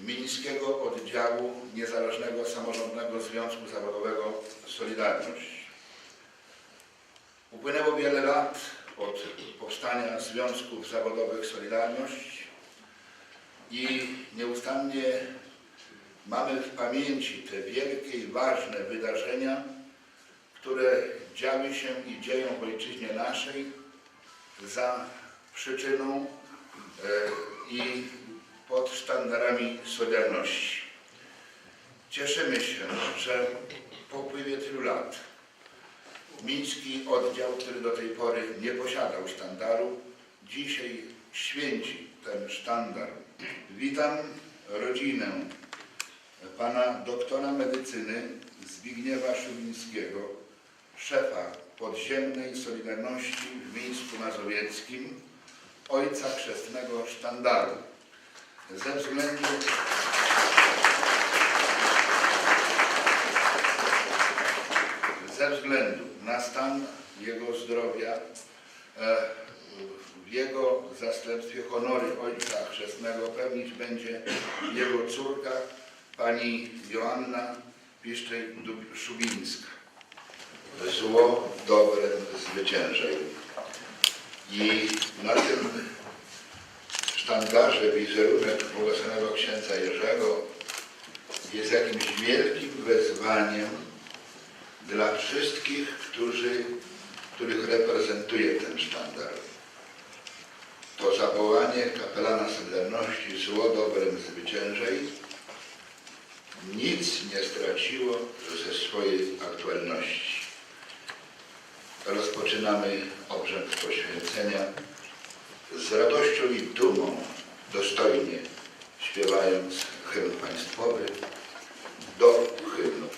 Mińskiego Oddziału Niezależnego Samorządnego Związku Zawodowego Solidarność. Upłynęło wiele lat od powstania Związków Zawodowych Solidarność i nieustannie mamy w pamięci te wielkie i ważne wydarzenia, które działy się i dzieją w ojczyźnie naszej za przyczyną e, i pod sztandarami Solidarności. Cieszymy się, że po upływie tylu lat Miński oddział, który do tej pory nie posiadał sztandaru, dzisiaj święci ten sztandar. Witam rodzinę pana doktora medycyny Zbigniewa Szubińskiego, szefa podziemnej Solidarności w Mińsku Mazowieckim, ojca chrzestnego sztandaru. Ze względu ze względu na stan jego zdrowia e, w jego zastępstwie honory ojca chrzestnego pełnić będzie jego córka pani Joanna Piszczej-Szubińska. Zło dobrem zwyciężaj. I na tym sztandarze wizerunek błogosławionego księdza Jerzego jest jakimś wielkim wezwaniem dla wszystkich, którzy, których reprezentuje ten sztandar. To zawołanie kapelana Solidarności zło dobrem zwyciężej nic nie straciło ze swojej aktualności. Rozpoczynamy obrzęd poświęcenia z radością i dumą, dostojnie śpiewając hymn państwowy do hymnu.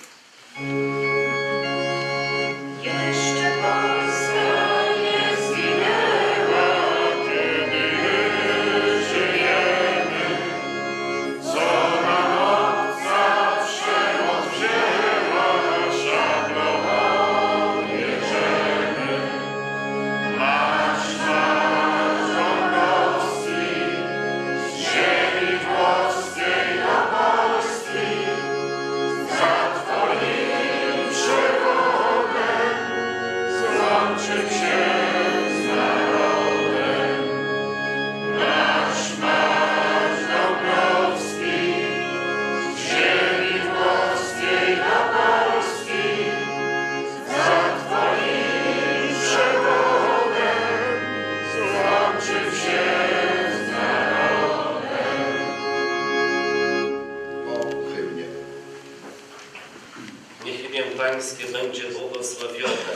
Pańskie będzie błogosławione.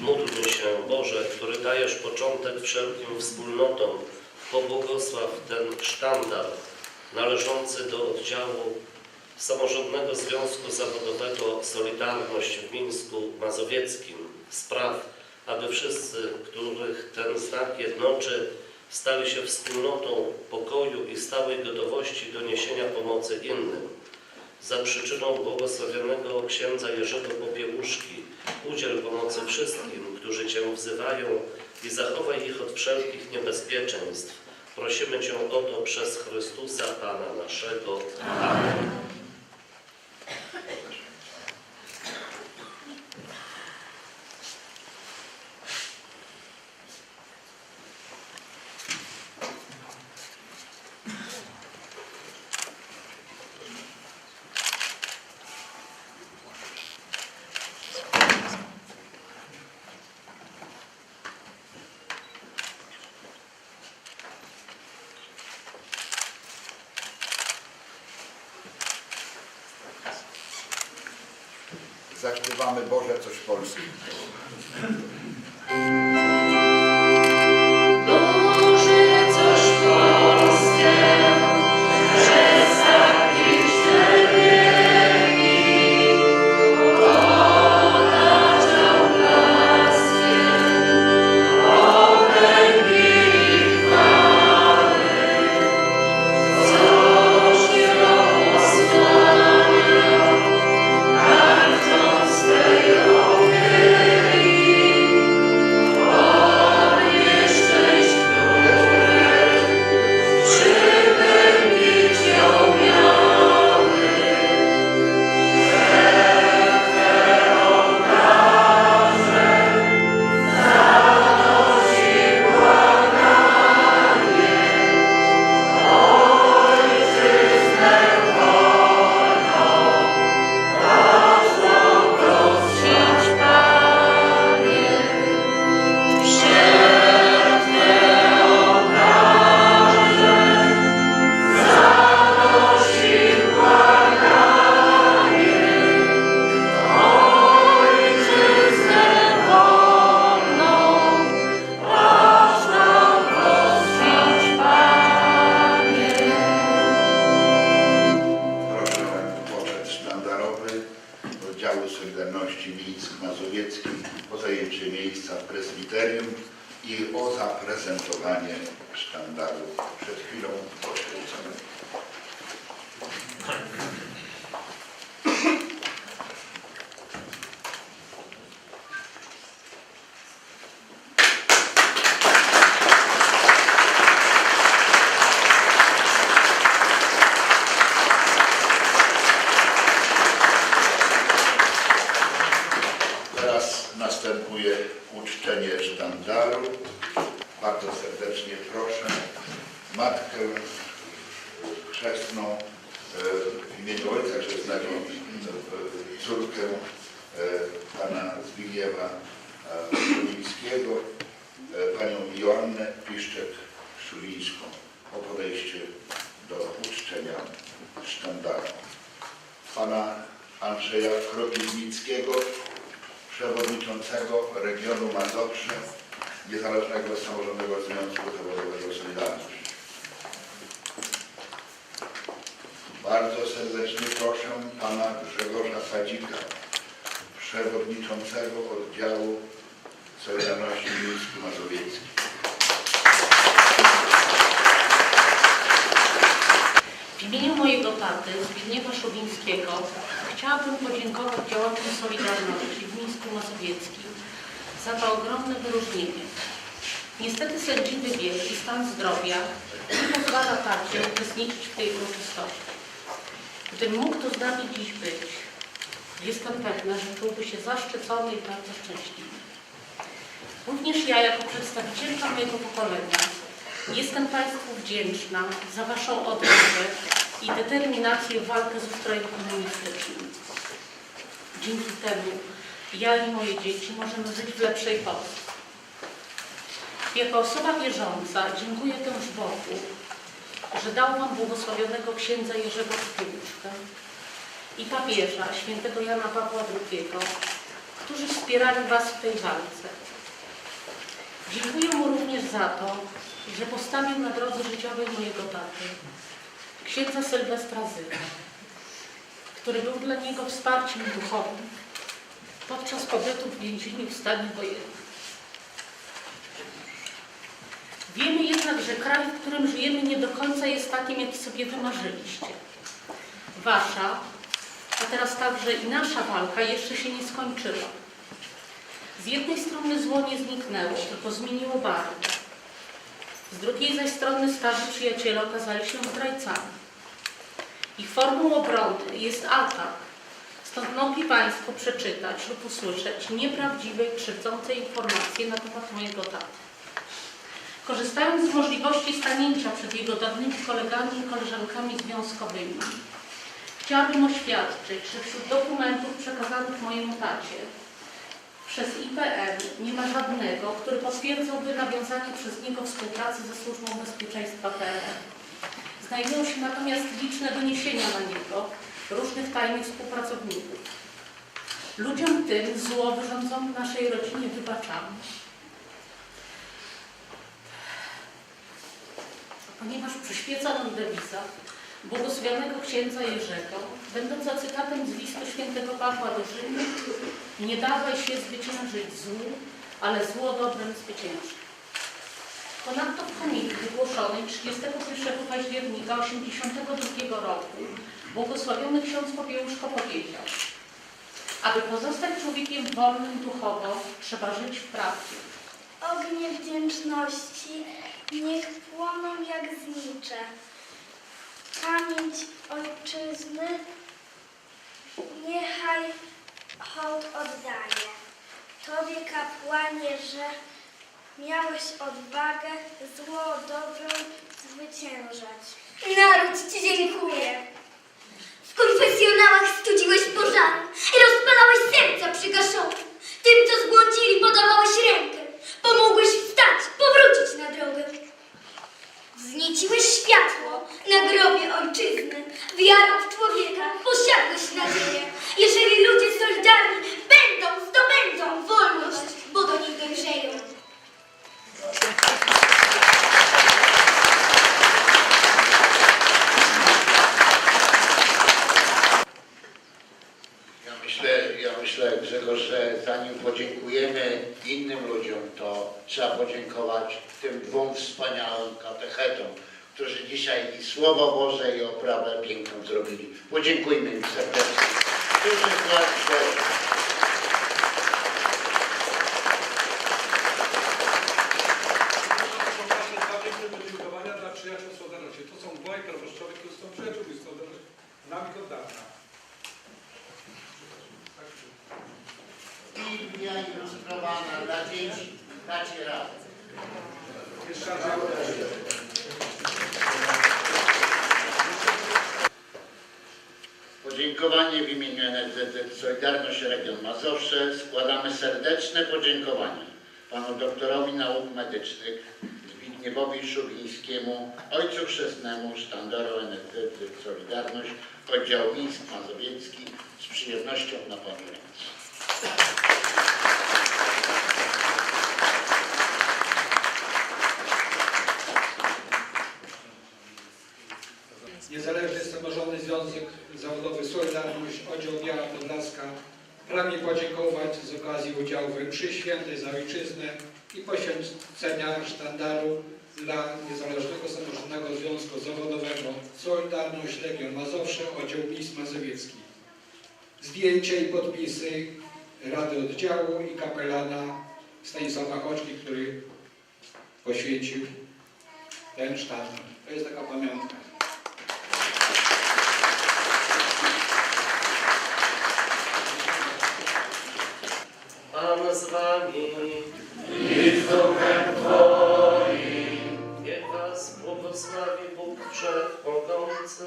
Módlmy się, Boże, który dajesz początek wszelkim wspólnotom, pobłogosław ten sztandar należący do oddziału Samorządnego Związku Zawodowego Solidarność w Mińsku Mazowieckim. Spraw, aby wszyscy, których ten znak jednoczy, stali się wspólnotą pokoju i stałej gotowości do niesienia pomocy innym. Za przyczyną błogosławionego księdza Jerzego Popiełuszki udziel pomocy wszystkim, którzy Cię wzywają i zachowaj ich od wszelkich niebezpieczeństw. Prosimy Cię o to przez Chrystusa Pana naszego. Amen. Boże o zaprezentowanie sztandaru przed chwilą poświęconego. Teraz następuje uczczenie sztandaru. Bardzo serdecznie proszę Matkę Chrzestną e, w imieniu Ojca Chrzestnego, e, córkę e, Pana Zbigniewa e, Szulińskiego, e, Panią Joannę Piszczek-Szulińską o podejście do uczczenia sztandaru. Pana Andrzeja Kropiwnickiego, przewodniczącego regionu Mazowsze Niezależnego Samorządnego Związku Zawodowego Solidarność. Bardzo serdecznie proszę pana Grzegorza Sadzika, przewodniczącego oddziału Solidarności w imieniu mojego taty, Zbigniewa Szubińskiego, chciałabym podziękować działaczom Solidarności w Mińsku Mazowieckim za to ogromne wyróżnienie. Niestety sędziwy wiek i stan zdrowia nie pozwala tacie uczestniczyć w tej uroczystości. Gdybym mógł tu z nami dziś być, jestem pewna, że czułby się zaszczycony i bardzo szczęśliwy. Również ja, jako przedstawicielka mojego pokolenia, jestem Państwu wdzięczna za Waszą odwagę i determinację w walkę z ustrojem komunistycznym. Dzięki temu ja i moje dzieci możemy żyć w lepszej Polsce. Jako osoba wierząca dziękuję temu Bogu, że dał Wam błogosławionego księdza Jerzego Popiełuszkę i papieża świętego Jana Pawła II, którzy wspierali Was w tej walce. Dziękuję mu również za to, że postawił na drodze życiowej mojego taty, księdza Sylwestra Zyga, który był dla niego wsparciem duchowym podczas pobytu w więzieniu w stanie wojennym. Wiemy jednak, że kraj, w którym żyjemy, nie do końca jest takim, jaki sobie wymarzyliście. Wasza, a teraz także i nasza walka jeszcze się nie skończyła. Z jednej strony zło nie zniknęło, tylko zmieniło barwę. Z drugiej zaś strony starzy przyjaciele okazali się zdrajcami. Ich formą obrony jest atak. Stąd mogli Państwo przeczytać lub usłyszeć nieprawdziwe i krzywdzące informacje na temat mojego taty. Korzystając z możliwości stanięcia przed jego dawnymi kolegami i koleżankami związkowymi, chciałabym oświadczyć, że wśród dokumentów przekazanych mojemu tacie przez IPN nie ma żadnego, który potwierdzałby nawiązanie przez niego współpracy ze Służbą Bezpieczeństwa PRL. Znajdują się natomiast liczne doniesienia na niego różnych tajnych współpracowników. Ludziom tym zło wyrządzone naszej rodzinie wybaczamy. Ponieważ przyświeca nam dewiza błogosławionego księdza Jerzego, będąca cytatem z listu świętego Pawła do Rzymu, nie dawaj się zwyciężyć złu, ale zło dobrem zwycięży. Ponadto w homilii wygłoszonej 31 października 1982 roku błogosławiony ksiądz Popiełuszko powiedział aby pozostać człowiekiem wolnym duchowo, trzeba żyć w prawdzie. Ognie wdzięczności niech płoną jak znicze. Pamięć ojczyzny niechaj hołd oddaje. Tobie kapłanie, że miałeś odwagę zło dobrą zwyciężać. Naród Ci dziękuję. W konfesjonałach studziłeś pożary i rozpalałeś serca przygaszone. Tym, co zbłądzili, podawałeś rękę. Pomogłeś wstać, powrócić na drogę. Wznieciłeś światło na grobie ojczyzny. Wiarą w człowieka posiadłeś nadzieję. Jeżeli ludzie solidarni będą, zdobędą wolność, bo do niej dojrzeją. Ja myślę, ja myślę Grzegorz, że zanim podziękujemy innym ludziom, to trzeba podziękować tym dwóm wspaniałym katechetom, którzy dzisiaj i Słowo Boże i oprawę piękną zrobili. Podziękujmy im serdecznie. Duży wkład w Boże. To są nasze dwa piękne podziękowania dla przyjaciół Solidarności. To są dwaj proboszczowie, którzy są przyjaciółmi Solidarności. Znam ich od dawna. Biblia ilustrowana dla dzieci. Dacie radę. Jeszcze raz dziękuję. Podziękowanie w imieniu NSZZ Solidarność Region Mazowsze składamy serdeczne podziękowania panu doktorowi nauk medycznych Zbigniewowi Szubińskiemu, ojcu chrzestnemu sztandaru NSZZ Solidarność, oddział Mińsk Mazowiecki z przyjemnością na panu ręce. Niezależny Samorządny Związek Zawodowy Solidarność, Oddział Biała Podlaska pragnie podziękować z okazji udziału we mszy świętej za ojczyznę i poświęcenia sztandaru dla Niezależnego Samorządnego Związku Zawodowego Solidarność Legion Mazowsze, Oddział Mińsk Mazowiecki. Zdjęcie i podpisy Rady Oddziału i kapelana Stanisława Choczki, który poświęcił ten sztandar. To jest taka pamiątka. Pan z wami. Niech was błogosławi Bóg Wszechmogący,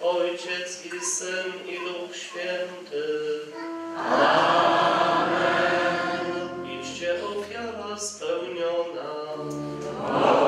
Ojciec i Syn i Duch Święty. Amen. Iście ofiara spełniona. Naszym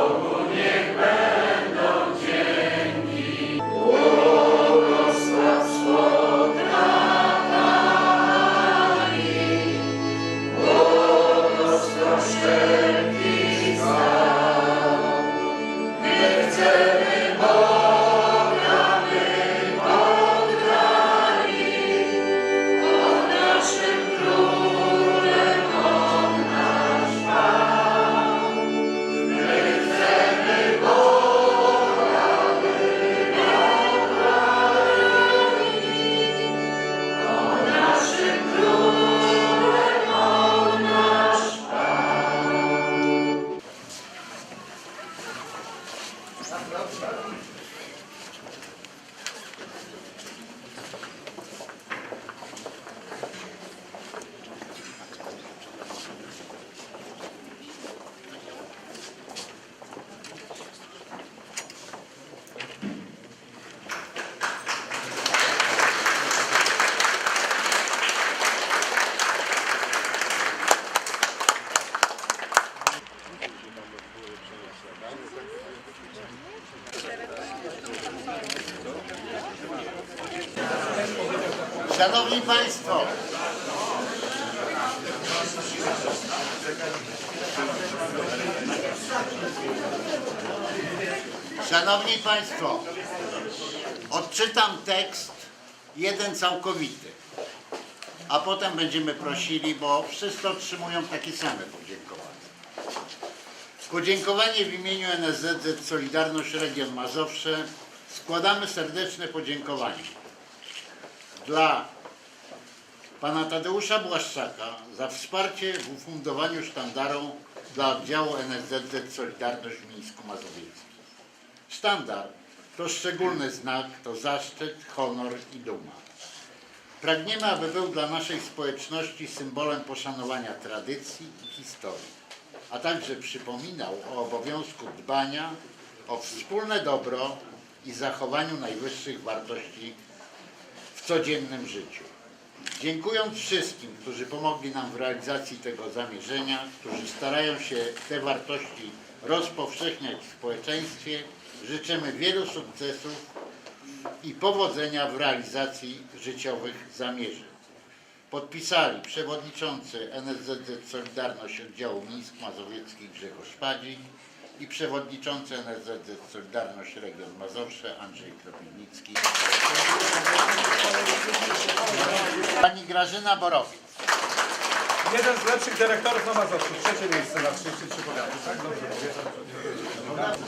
Szanowni Państwo, Szanowni Państwo, odczytam tekst, jeden całkowity, a potem będziemy prosili, bo wszyscy otrzymują takie same podziękowania. Podziękowanie w imieniu NSZZ Solidarność Region Mazowsze. Składamy serdeczne podziękowanie dla pana Tadeusza Błaszczaka za wsparcie w ufundowaniu sztandaru dla oddziału NSZZ Solidarność w Mińsku Mazowieckim. Sztandar to szczególny znak, to zaszczyt, honor i duma. Pragniemy, aby był dla naszej społeczności symbolem poszanowania tradycji i historii, a także przypominał o obowiązku dbania o wspólne dobro i zachowaniu najwyższych wartości w codziennym życiu. Dziękując wszystkim, którzy pomogli nam w realizacji tego zamierzenia, którzy starają się te wartości rozpowszechniać w społeczeństwie, życzymy wielu sukcesów i powodzenia w realizacji życiowych zamierzeń. Podpisali przewodniczący NSZZ Solidarność Oddziału Mińsk Mazowiecki Grzegorz Szpadzi i przewodniczący NSZZ Solidarność Region Mazowsze Andrzej Kropiwnicki. Pani Grażyna Borowiec. Jeden z lepszych dyrektorów na Mazowszu. Trzecie miejsce na 33 powiaty. Tak, dobrze.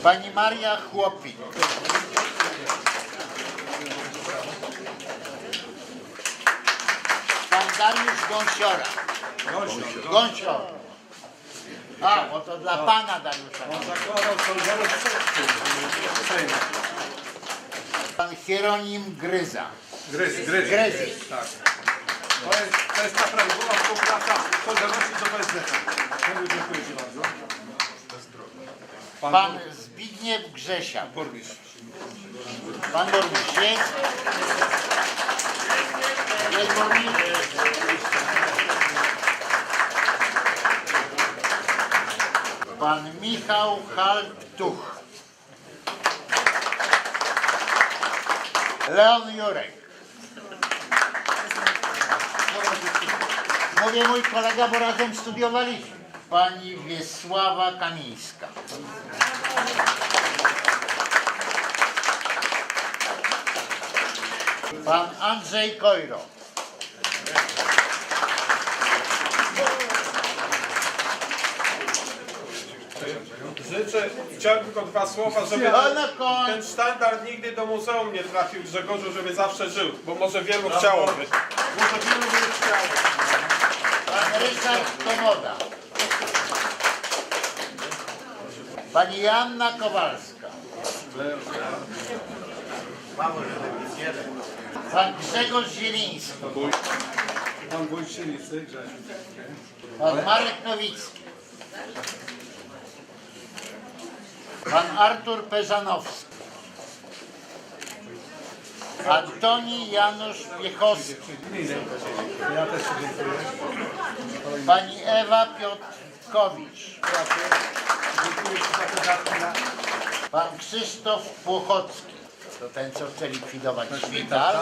Pani Maria Chłopik. Pan Dariusz Gąsiora. Gąsior. Gąsior. A, bo to dla pana Dariusza. On zakładał Solidarność. Pan Hieronim Gryza. Gryz, gryz. Gryzy. Tak. To jest, to jest ta prawidłowa współpraca Solidarności. Dziękuję Ci bardzo. Pan, Pan Zbigniew Grzesiak. burmistrz. Pan burmistrz jest? Jest burmistrz? Pan Michał Halptuch. Leon Jurek. Mówię mój kolega, bo razem studiowaliśmy. Pani Wiesława Kamińska. Pan Andrzej Kojro. Życzę, chciałem tylko dwa słowa, żeby ten, sztandar nigdy do muzeum nie trafił Grzegorzu, żeby zawsze żył, bo może wielu chciałoby. Może wielu by chciało. Pan Ryszard Komoda. Pani Joanna Kowalska. Pan Grzegorz Zieliński. Pan Grzesiu. Pan Marek Nowicki. Pan Artur Peżanowski. Antoni Janusz Piechowski. Ja też dziękuję. Pani Ewa Piotrkowicz. Pan Krzysztof Płochocki. To ten, co chce likwidować szpital.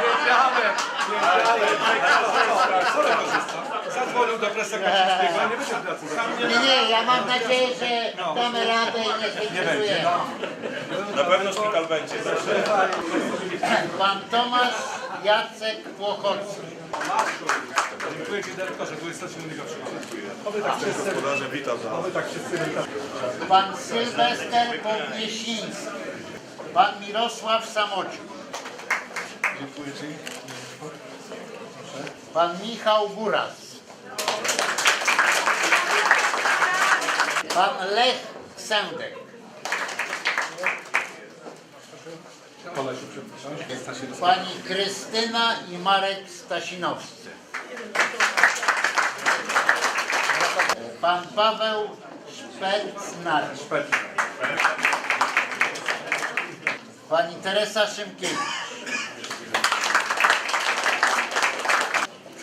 Wiedziałem, wiedziałem. Co korzysta? Zadzwonił do presja Kaczyńskiego, nie będzie pracy. Sam nie ja mam nadzieję, że damy radę i nie zlikwidujemy. Na pewno szpital będzie. Pan Tomasz Jacek Płochocki. Dziękuję Ci dyrektorze, tu jest coś innego Oby tak wszyscy. tak. Pan Sylwester Podniesiński. Pan Mirosław Samociuk. Dziękuję Ci. Pan Michał Buras. Pan Lech przepraszam. Pani Krystyna i Marek Stasinowscy. Pan Paweł Szpecnar. Pani Teresa Szymkiewicz.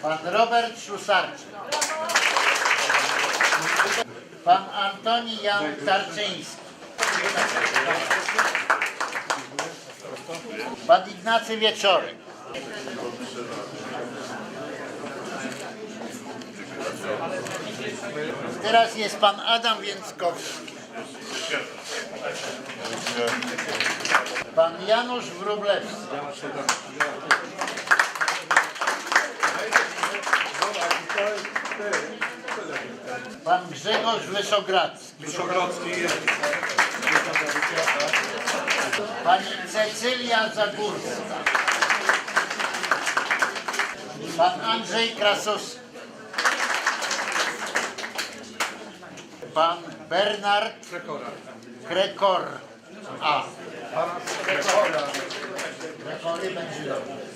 Pan Robert Szusarczyk. Pan Antoni Jan Tarczyński. Pan Ignacy Wieczorek. Teraz jest pan Adam Więckowski. Pan Janusz Wróblewski. Pan Grzegorz Wyszogrodzki. Wyszogrodzki jest. Pani Cecylia Zagórska. Pan Andrzej Krasowski. Pan Bernard Rekora. Krekor. A. Rekora.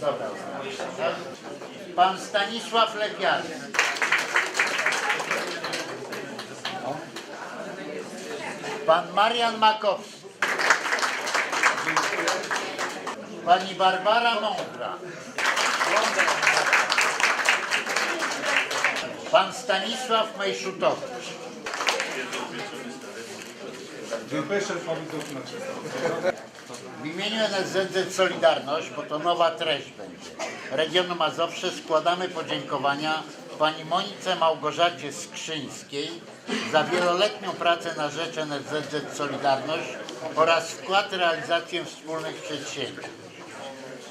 Tak? Pan Stanisław Lepiarski. Pan Marian Makowski. Pani Barbara Mądra. Pan Stanisław Mejszutowicz. Dziękuję. W imieniu NSZZ Solidarność, bo to nowa treść będzie, regionu Mazowsze składamy podziękowania pani Monice Małgorzacie Skrzyńskiej za wieloletnią pracę na rzecz NSZZ Solidarność oraz wkład w realizację wspólnych przedsięwzięć.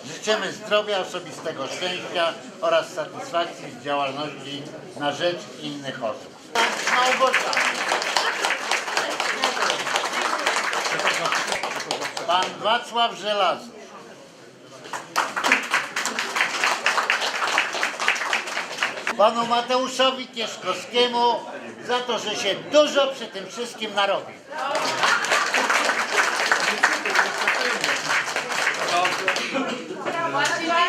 Życzymy zdrowia, osobistego szczęścia oraz satysfakcji z działalności na rzecz innych osób. Małgorzata. Pan Wacław Żelazo. Panu Mateuszowi Kieszkowskiemu za to, że się dużo przy tym wszystkim narobił. Bo